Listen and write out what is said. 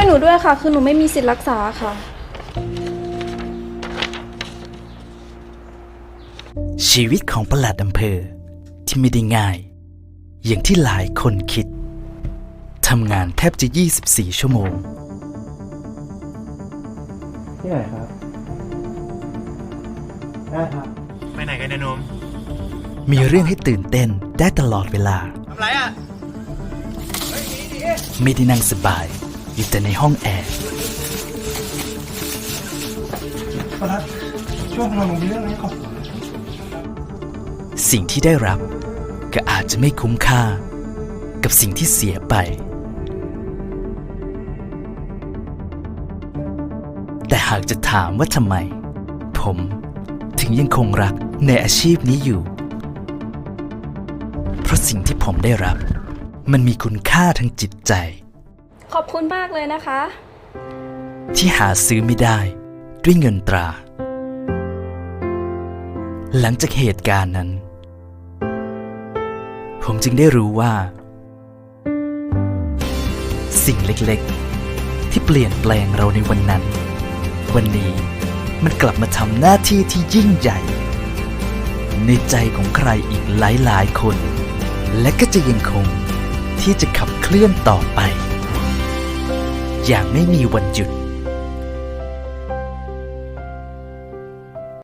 วยหนูด้วยค่ะ คือหนูไม่มีสิทธิ์รักษาค่ะ ชีวิตของประหลัดอำเภอ ที่ไม่ได้ง่าย อย่างที่หลายคนคิดทำงานแทบจะ 24 ชั่วโมง ที่ไหนครับ ได้ครับ ไปไหนกันเนี่ยหนม มีเรื่องให้ตื่นเต้นได้ตลอดเวลา ทำไรอะ ไม่ได้นั่งสบาย อยู่แต่ในห้องแอร์ประทัดช่วงเรามีเรื่องให้ขอบคุณสิ่งที่ได้รับก็อาจจะไม่คุ้มค่า กับสิ่งที่เสียไป แต่หากจะถามว่าทำไม ผมถึงยังคงรักในอาชีพนี้อยู่ เพราะสิ่งที่ผมได้รับ มันมีคุณค่าทางจิตใจ ขอบคุณมากเลยนะคะ ที่หาซื้อไม่ได้ ด้วยเงินตรา หลังจากเหตุการณ์นั้น ผมจึงได้รู้ว่า สิ่งเล็กๆ ที่เปลี่ยนแปลงเราในวันนั้น วันนี้มันกลับมาทำหน้าที่ที่ยิ่งใหญ่ ในใจของใครอีกหลายๆคน และก็จะยังคง ที่จะขับเคลื่อนต่อไป อย่างไม่มีวันหยุด